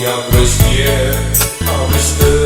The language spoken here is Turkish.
Я к России, а вы что?